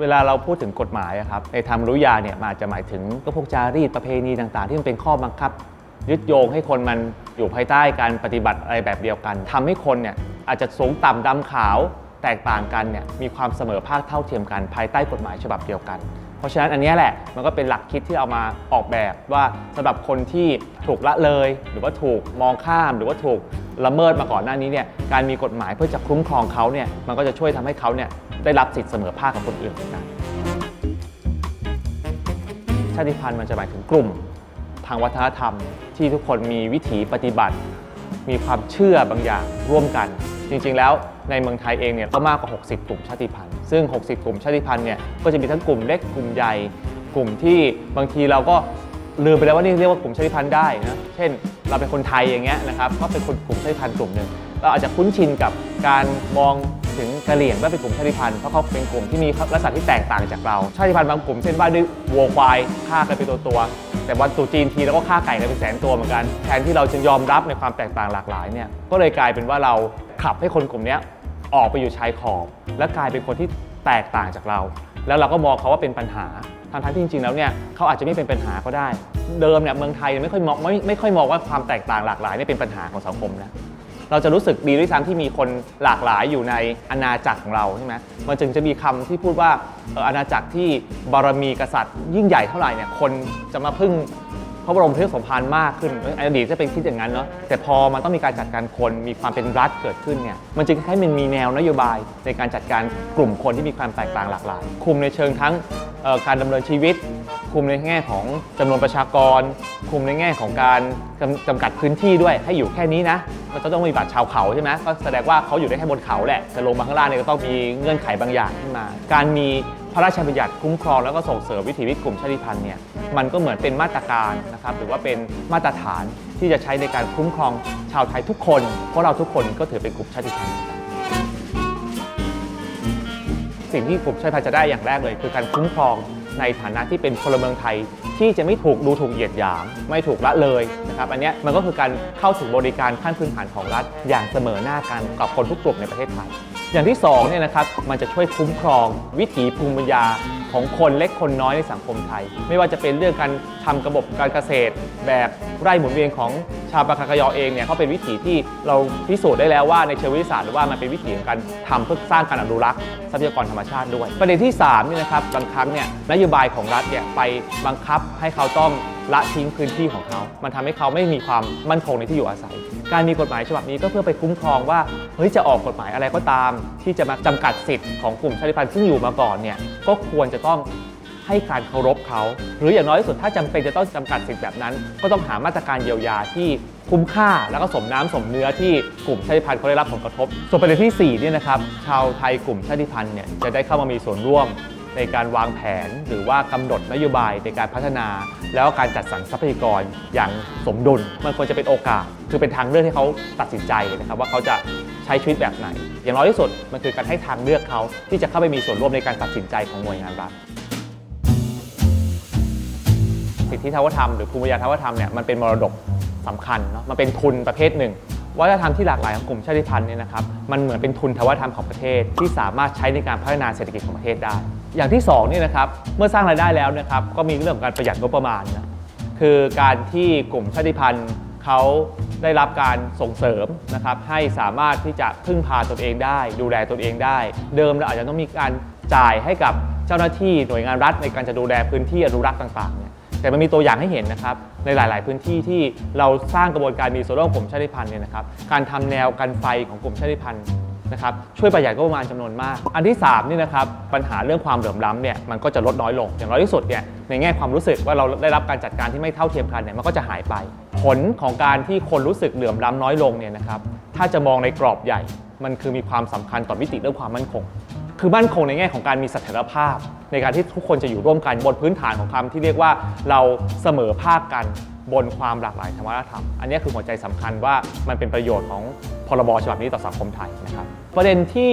เวลาเราพูดถึงกฎหมายอะครับในทางรู้ยาเนี่ยมันอาจจะหมายถึงก็พวกจารีตประเพณีต่างๆ ที่มันเป็นข้อบังคับ ยึดโยงให้คนมันอยู่ภายใต้การปฏิบัติอะไรแบบเดียวกันทำให้คนเนี่ยอาจจะสูงต่ำดำขาวแตกต่างกันเนี่ยมีความเสมอภาคเท่าเทียมกันภายใต้กฎหมายฉบับเดียวกัน เพราะฉะนั้นอันเนี้ยแหละมันก็เป็นหลักคิดที่เอามาออกแบบว่าสำหรับคนที่ถูกละเลย หรือว่าถูกมองข้ามหรือว่าถูก ละเมิดมาก่อนหน้านี้เนี่ยการมีกฎหมายเพื่อจะคุ้มครองเขาเนี่ยมันก็จะช่วยทำให้เขาเนี่ยได้รับสิทธิเสมอภาคกับคนอื่นเหมือนกันชาติพันธุ์มันจะหมายถึงกลุ่มทางวัฒนธรรม ที่ทุกคนมีวิถีปฏิบัติ มีความเชื่อบางอย่างร่วมกัน จริง ๆ แล้วในเมืองไทยเองเนี่ยก็มากกว่า 60 กลุ่มชาติพันธุ์ ซึ่ง 60 กลุ่มชาติพันธุ์เนี่ยก็จะมีทั้งกลุ่มเล็กกลุ่มใหญ่กลุ่มที่บางทีเราก็ลืมไปแล้วว่านี่เรียกว่ากลุ่มชาติพันธุ์ได้นะ เช่น เราเป็นคนไทยอย่างเงี้ยนะครับก็เป็นคนกลุ่มชาติพันธุ์กลุ่มหนึ่งเราอาจจะคุ้นชินกับการมองถึงกะเหรี่ยงว่าเป็นกลุ่มชาติพันธุ์เพราะเขาเป็นกลุ่มที่มีลักษณะที่แตกต่างจากเรา ชาติพันธุ์บางกลุ่มเช่นว่าด้วยวัวควายฆ่ากันเป็นตัวตัวแต่วันตุจีนทีเราก็ฆ่าไก่กันเป็นแสนตัวเหมือนกันแทนที่เราจะยอมรับในความแตกต่างหลากหลายเนี่ยก็เลยกลายเป็นว่าเราขับให้คนกลุ่มนี้ออกไปอยู่ชายขอบ และกลายเป็นคนที่แตกต่างจากเรา แล้วเราก็มองเขาว่าเป็นปัญหา ทั้งที่จริงๆแล้วเนี่ยเขาอาจจะไม่เป็นปัญหาก็ได้ เดิมเนี่ยเมืองไทยไม่ค่อยมองไม่ไม่ค่อยมองว่าความแตกต่างหลากหลายเนี่ยเป็นปัญหาของสังคมนะเราจะรู้สึกดีด้วยซ้ำที่มีคนหลากหลายอยู่ในอาณาจักรของเราใช่ไหมมันจึงจะมีคำที่พูดว่าอาณาจักรที่บารมีกษัตริย์ ยิ่งใหญ่เท่าไหร่เนี่ยคนจะมาพึ่ง ระบรมเทพสมภารมากขึ้นในอดีตจะเป็นคิดอย่างนั้นเนาะแต่พอมันต้องมีการจัดการคนมีความเป็นรัฐเกิดขึ้นเนี่ยมันจึงคล้ายๆมันมีแนวนโยบายในการจัดการกลุ่มคนที่มีความแตกต่างหลากหลาย คุมในเชิงทั้งการดำเนินชีวิต คุมในแง่ของจำนวนประชากร คุมในแง่ของการจำจำกัดพื้นที่ด้วยให้อยู่แค่นี้นะมันจะต้องมีบัตรชาวเขาใช่ไหมก็แสดงว่าเขาอยู่ได้แค่บนเขาแหละจะลงมาข้างล่างเนี่ยก็ต้องมีเงื่อนไขบางอย่างขึ้นมา การมี ระราชบัญญัติคุ้มครองแล้วก็ส่งเสริมวิถีวิถีกลุ่มชาติพันธุ์เนี่ยมันก็เหมือนเป็นมาตรการนะครับหรือว่าเป็นมาตรฐานที่จะใช้ในการคุ้มครองชาวไทยทุกคน เพราะเราทุกคนก็ถือเป็นกลุ่มชาติพันธุ์สิ่งที่กลุ่มชาติพันธุ์จะได้อย่างแรกเลย คือการคุ้มครองในฐานะที่เป็นพลเมืองไทยที่จะไม่ถูกดูถูกเหยียดหยาม ไม่ถูกละเลยนะครับอันเนี้ยมันก็คือการเข้าถึงบริการขั้นพื้นฐานของรัฐอย่างเสมอหน้ากันกับคนทุกกลุ่มในประเทศไทย อย่างที่สองเนี่ยนะครับมันจะช่วยคุ้มครองวิถีภูมิปัญญาของคนเล็กคนน้อยในสังคมไทย ไม่ว่าจะเป็นเรื่องการทำระบบการเกษตร แบบไร่หมุนเวียนของชาวปากากยอเองเนี่ยเขาเป็นวิถีที่เราพิสูจน์ได้แล้วว่าในเชิงวิทยาศาสตร์หรือว่ามันเป็นวิถีของการทำเพื่อสร้างการอนุรักษ์ทรัพยากรธรรมชาติด้วย ประเด็นที่3เนี่ยนะครับบางครั้งเนี่ยนโยบายของรัฐเนี่ยไปบังคับให้เขาต้อง ละทิ้งพื้นที่ของเขา มันทำให้เขาไม่มีความมั่นคงในที่อยู่อาศัย การมีกฎหมายฉบับนี้ก็เพื่อไปคุ้มครองว่า เฮ้ย จะออกกฎหมายอะไรก็ตาม ที่จะมาจำกัดสิทธิ์ของกลุ่มชาติพันธุ์ซึ่งอยู่มาก่อนเนี่ย ก็ควรจะต้องให้การเคารพเขา หรืออย่างน้อยที่สุดถ้าจำเป็นจะต้องจำกัดสิทธิ์แบบนั้น ก็ต้องหามาตรการเยียวยาที่คุ้มค่าแล้วก็สมน้ำสมเนื้อที่กลุ่มชาติพันธุ์เขาได้รับผลกระทบ ส่วนประเด็นที่4เนี่ยนะครับชาวไทยกลุ่มชาติพันธุ์เนี่ยจะได้เข้ามามีส่วนร่วม ในการวางแผนหรือว่ากำหนดนโยบายในการพัฒนา แล้วการจัดสรรทรัพยากรอย่างสมดุลมันควรจะเป็นโอกาส คือเป็นทางเลือกให้เขาตัดสินใจนะครับว่าเขาจะใช้ชีวิตแบบไหน อย่างน้อยที่สุดมันคือการให้ทางเลือกเขาที่จะเข้าไปมีส่วนร่วมในการตัดสินใจของหน่วยงานรัฐสิทธิทาวธรรมหรือภูมิปัญญาทาวธรรมเนี่ยมันเป็นมรดกสำคัญเนาะมันเป็นทุนประเภทหนึ่งวัฒนธรรมที่หลากหลายของกลุ่มชาติพันธุ์เนี่ยนะครับมันเหมือนเป็นทุนทาวธรรมของประเทศที่สามารถใช้ในการพัฒนาเศรษฐกิจของประเทศได้ อย่างที่สองเนี่ยนะครับเมื่อสร้างรายได้แล้วนะครับก็มีเรื่องของการประหยัดงบประมาณนะคือการที่กลุ่มชาติพันธุ์เขาได้รับการส่งเสริมนะครับให้สามารถที่จะพึ่งพาตนเองได้ ดูแลตนเองได้ เดิมเราอาจจะต้องมีการจ่ายให้กับเจ้าหน้าที่หน่วยงานรัฐในการจะดูแลพื้นที่อนุรักษ์ต่างๆเนี่ยแต่มันมีตัวอย่างให้เห็นนะครับในหลาย ๆ พื้นที่ที่เราสร้างกระบวนการมีส่วนร่วมของกลุ่มชาติพันธุ์เนี่ยนะครับการทำแนวกันไฟของกลุ่มชาติพันธุ์ นะครับช่วยประหยัดงบประมาณจำนวนมาก อันที่3นี่นะครับปัญหาเรื่องความเหลื่อมล้ำเนี่ยมันก็จะลดน้อยลง อย่างน้อยที่สุดเนี่ยในแง่ความรู้สึกว่าเราได้รับการจัดการที่ไม่เท่าเทียมกันเนี่ยมันก็จะหายไป ผลของการที่คนรู้สึกเหลื่อมล้ำน้อยลงเนี่ยนะครับถ้าจะมองในกรอบใหญ่ มันคือมีความสำคัญต่อมิติเรื่องความมั่นคง คือมั่นคงในแง่ของการมีเสถียรภาพ ในการที่ทุกคนจะอยู่ร่วมกันบนพื้นฐานของคำที่เรียกว่าเราเสมอภาคกัน บนความหลากหลายทางวัฒนธรรม อันนี้คือหัวใจสำคัญว่ามันเป็นประโยชน์ของพรบฉบับนี้ต่อสังคมไทยนะครับ ประเด็นที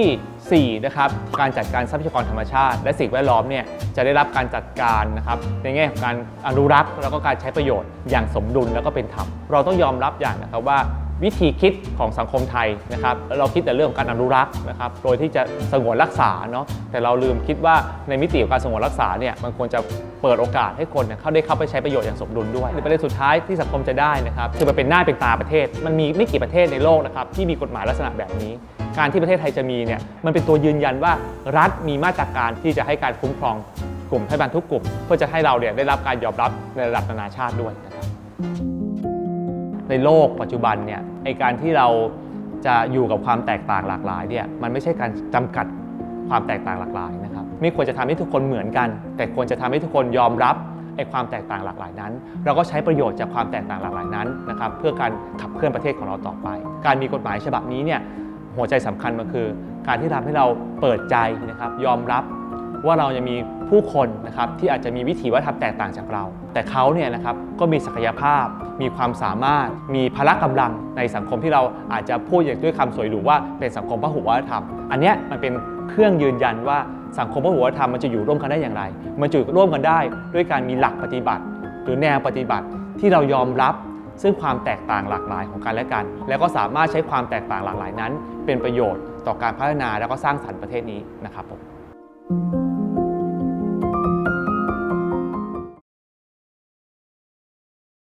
สี่ 4 นะครับ การจัดการทรัพยากรธรรมชาติ และสิ่งแวดล้อมเนี่ยจะได้รับการจัดการนะครับในแง่ของการอนุรักษ์แล้วก็การใช้ประโยชน์อย่างสมดุลแล้วก็เป็นธรรม เราต้องยอมรับอย่างนะครับว่า วิธีคิดของสังคมไทยนะครับเราคิดแต่เรื่องของการอนุรักษ์นะครับโดยที่จะสงวนรักษาเนาะแต่เราลืมคิดว่าในมิติของการสงวนรักษาเนี่ยมันควรจะเปิดโอกาสให้คนเนี่ยเขาได้เข้าไปใช้ประโยชน์อย่างสมดุลด้วยประเด็นสุดท้ายที่สังคมจะได้นะครับคือมันเป็นหน้าเป็นตาประเทศ มันมีไม่กี่ประเทศในโลกนะครับที่มีกฎหมายลักษณะแบบนี้ การที่ประเทศไทยจะมีเนี่ยมันเป็นตัวยืนยันว่ารัฐมีมาตรการที่จะให้การคุ้มครองกลุ่มให้บรรทุกกลุ่ม เพื่อจะให้เราเนี่ยได้รับการยอมรับในระดับนานาชาติด้วยนะครับ ในโลกปัจจุบันเนี่ยไอการที่เราจะอยู่กับความแตกต่างหลากหลายเนี่ยมันไม่ใช่การจำกัดความแตกต่างหลากหลายนะครับไม่ควรจะทำให้ทุกคนเหมือนกัน แต่ควรจะทำให้ทุกคนยอมรับไอความแตกต่างหลากหลายนั้น เราก็ใช้ประโยชน์จากความแตกต่างหลากหลายนั้นนะครับเพื่อการขับเคลื่อนประเทศของเราต่อไป การมีกฎหมายฉบับนี้เนี่ยหัวใจสำคัญมันคือ การที่ทำให้เราเปิดใจนะครับยอมรับ ว่าเรายังมีผู้คนนะครับที่อาจจะมีวิถีวัฒนธรรมแตกต่างจากเรา แต่เขาเนี่ยนะครับก็มีศักยภาพ มีความสามารถ มีพละกำลังในสังคมที่เราอาจจะพูดอย่างด้วยคำสวยหรูว่าเป็นสังคมพหุวัฒนธรรม อันเนี้ยมันเป็นเครื่องยืนยันว่าสังคมพหุวัฒนธรรมมันจะอยู่ร่วมกันได้อย่างไร มันจะอยู่ร่วมกันได้ด้วยการมีหลักปฏิบัติ หรือแนวปฏิบัติที่เรายอมรับซึ่งความแตกต่างหลากหลายของกันและกัน แล้วก็สามารถใช้ความแตกต่างหลากหลายนั้น เป็นประโยชน์ต่อการพัฒนาแล้วก็สร้างสรรค์ประเทศนี้นะครับผม